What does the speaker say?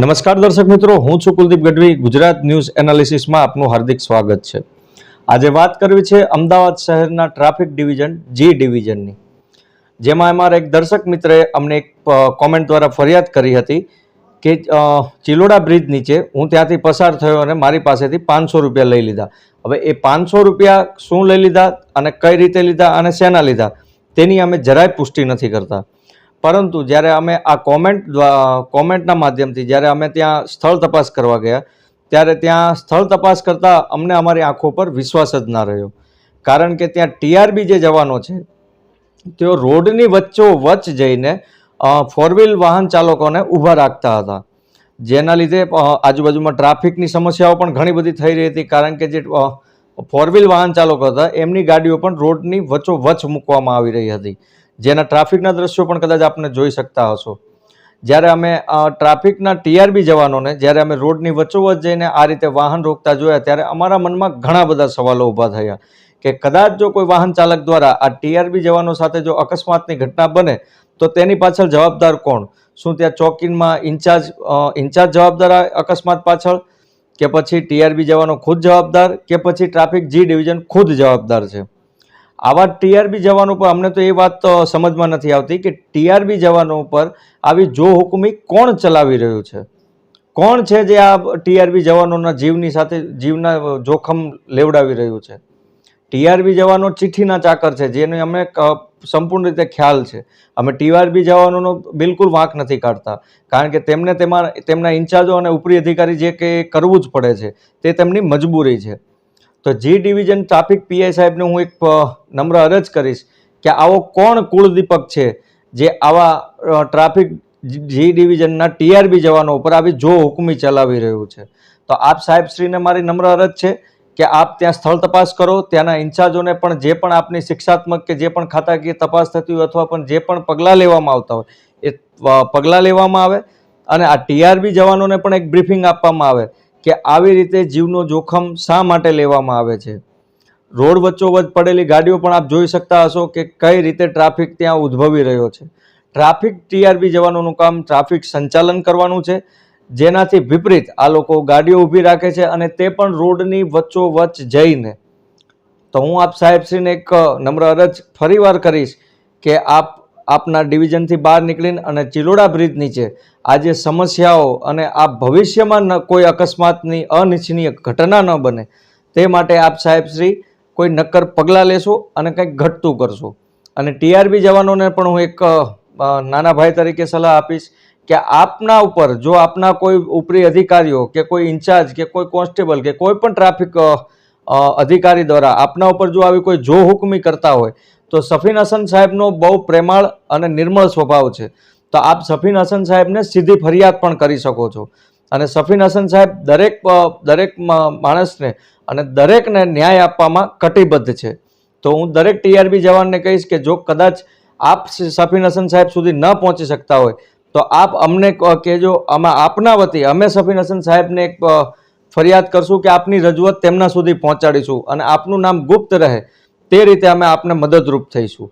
નમસ્કાર દર્શક મિત્રો, હું છું કુલદીપ ગઢવી. ગુજરાત ન્યૂઝ એનાલિસિસમાં આપનું હાર્દિક સ્વાગત છે. આજે વાત કરવી છે અમદાવાદ શહેરના ટ્રાફિક ડિવિઝન જી ડિવિઝનની. જેમાં અમારા એક દર્શક મિત્રે અમને એક કોમેન્ટ દ્વારા ફરિયાદ કરી હતી કે ચિલોડા બ્રિજ નીચે હું ત્યાંથી પસાર થયો અને મારી પાસેથી પાંચસો રૂપિયા લઈ લીધા. હવે એ પાંચસો રૂપિયા શું લઈ લીધા અને કઈ રીતે લીધા અને શેના લીધા, તેની અમે જરાય પુષ્ટિ નથી કરતા. પરંતુ જ્યારે અમે આ કોમેન્ટ કોમેન્ટના માધ્યમથી જ્યારે અમે ત્યાં સ્થળ તપાસ કરવા ગયા, ત્યારે ત્યાં સ્થળ તપાસ કરતાં અમને અમારી આંખો પર વિશ્વાસ જ ના રહ્યો. કારણ કે ત્યાં ટીઆરબી જે જવાનો છે, તેઓ રોડની વચ્ચો વચ્ચ જઈને ફોર વ્હીલ વાહન ચાલકોને ઊભા રાખતા હતા. જેના લીધે આજુબાજુમાં ટ્રાફિકની સમસ્યાઓ પણ ઘણી બધી થઈ રહી હતી, કારણ કે જે ફોર વ્હીલ વાહન ચાલકો હતા, એમની ગાડીઓ પણ રોડની વચ્ચો વચ્ચ મૂકવામાં આવી રહી હતી. જેના ટ્રાફિકના દ્રશ્યો પણ કદાચ આપણે જોઈ શકતા હશો. જ્યારે અમે ટ્રાફિકના ટીઆરબી જવાનોને, જ્યારે અમે રોડની વચ્ચોવચ જઈને આ રીતે વાહન રોકતા જોયા, ત્યારે અમારા મનમાં ઘણા બધા સવાલો ઊભા થયા કે કદાચ જો કોઈ વાહન ચાલક દ્વારા આ ટીઆરબી જવાનો સાથે જો અકસ્માતની ઘટના બને, તો તેની પાછળ જવાબદાર કોણ? શું ત્યાં ચોકીનમાં ઇન્ચાર્જ ઇન્ચાર્જ જવાબદાર અકસ્માત પાછળ? કે પછી ટીઆરબી જવાનો ખુદ જવાબદાર? કે પછી ટ્રાફિક જી ડિવિઝન ખુદ જવાબદાર છે? આવા ટીઆરબી જવાનો પર અમને તો એ વાત સમજમાં નથી આવતી કે ટીઆરબી જવાનો પર આવી જો હુકમી કોણ ચલાવી રહ્યું છે? કોણ છે જે આ ટીઆરબી જવાનોના જીવની સાથે, જીવના જોખમ લેવડાવી રહ્યું છે? ટીઆરબી જવાનો ચિઠ્ઠીના ચાકર છે, જેને અમે સંપૂર્ણ રીતે ખ્યાલ છે. અમે ટીઆરબી જવાનોનો બિલકુલ વાંક નથી કાઢતા. કારણ કે તેમને તેમાં, તેમના ઇન્ચાર્જો અને ઉપરી અધિકારી જે કે કરવું જ પડે છે, તે તેમની મજબૂરી છે. તો જી ડિવિઝન ટ્રાફિક પીઆઈ સાહેબને હું એક નમ્ર અરજ કરીશ કે આવો કોણ કુળદીપક છે જે આવા ટ્રાફિક જી ડિવિઝનના ટીઆરબી જવાનો ઉપર આવી જો હુકમી ચલાવી રહ્યું છે? તો આપ સાહેબશ્રીને મારી નમ્ર અરજ છે કે આપ ત્યાં સ્થળ તપાસ કરો, ત્યાંના ઇન્ચાર્જોને પણ જે પણ આપની શિક્ષાત્મક કે જે પણ ખાતાકીય તપાસ થતી હોય અથવા પણ જે પણ પગલાં લેવામાં આવતા હોય, એ પગલાં લેવામાં આવે અને આ ટીઆરબી જવાનોને પણ એક બ્રીફિંગ આપવામાં આવે. કે આવી રીતે જીવનો જોખમ શા માટે લેવામાં આવે છે? રોડ વચ્ચોવચ પડેલી ગાડીઓ પણ આપ જોઈ શકતા હશો કે કઈ રીતે ટ્રાફિક ત્યાં ઉદ્ભવી રહ્યો છે. ટ્રાફિક ટીઆરબી જવાનોનું કામ ટ્રાફિક સંચાલન કરવાનું છે. જેનાથી વિપરીત આ લોકો ગાડીઓ ઊભી રાખે છે અને તે પણ રોડની વચ્ચોવચ જઈને. તો હું આપ સાહેબશ્રીને એક નમ્ર અરજ ફરીવાર કરીશ કે આપ આપના ડિવિઝનથી બહાર નીકળીને અને ચિલોડા બ્રિજ નીચે આજે સમસ્યાઓ અને આ ભવિષ્યમાં ન કોઈ અકસ્માતની અનિચ્છનીય ઘટના ન બને તે માટે આપ સાહેબશ્રી કોઈ નક્કર પગલાં લેશો અને કંઈક ઘટતું કરશો. અને ટીઆરબી જવાનોને પણ હું એક નાના ભાઈ તરીકે સલાહ આપીશ કે આપના ઉપર જો આપના કોઈ ઉપરી અધિકારીઓ કે કોઈ ઇન્ચાર્જ કે કોઈ કોન્સ્ટેબલ કે કોઈ પણ ટ્રાફિક અધિકારી દ્વારા આપના ઉપર જો આવી કોઈ જો હુકમી કરતા હોય તો સફીન હસન સાહેબનો બહુ પ્રેમાળ અને નિર્મળ સ્વભાવ છે. તો આપ સફીન હસન સાહેબને સીધી ફરિયાદ પણ કરી શકો છો. અને સફીન હસન સાહેબ દરેક દરેક માણસને અને દરેકને ન્યાય આપવામાં કટિબદ્ધ છે. તો હું દરેક ટીઆરબી જવાનને કહીશ કે જો કદાચ આપ સફીન હસન સાહેબ સુધી ન પહોંચી શકતા હોય, તો આપ અમને કહેજો, આમાં આપના વતી અમે સફીન હસન સાહેબને એક ફરિયાદ કરશું કે આપની રજૂઆત તેમના સુધી પહોંચાડીશું અને આપનું નામ ગુપ્ત રહે. તે રીતે અમે આપને મદદરૂપ થઈશું.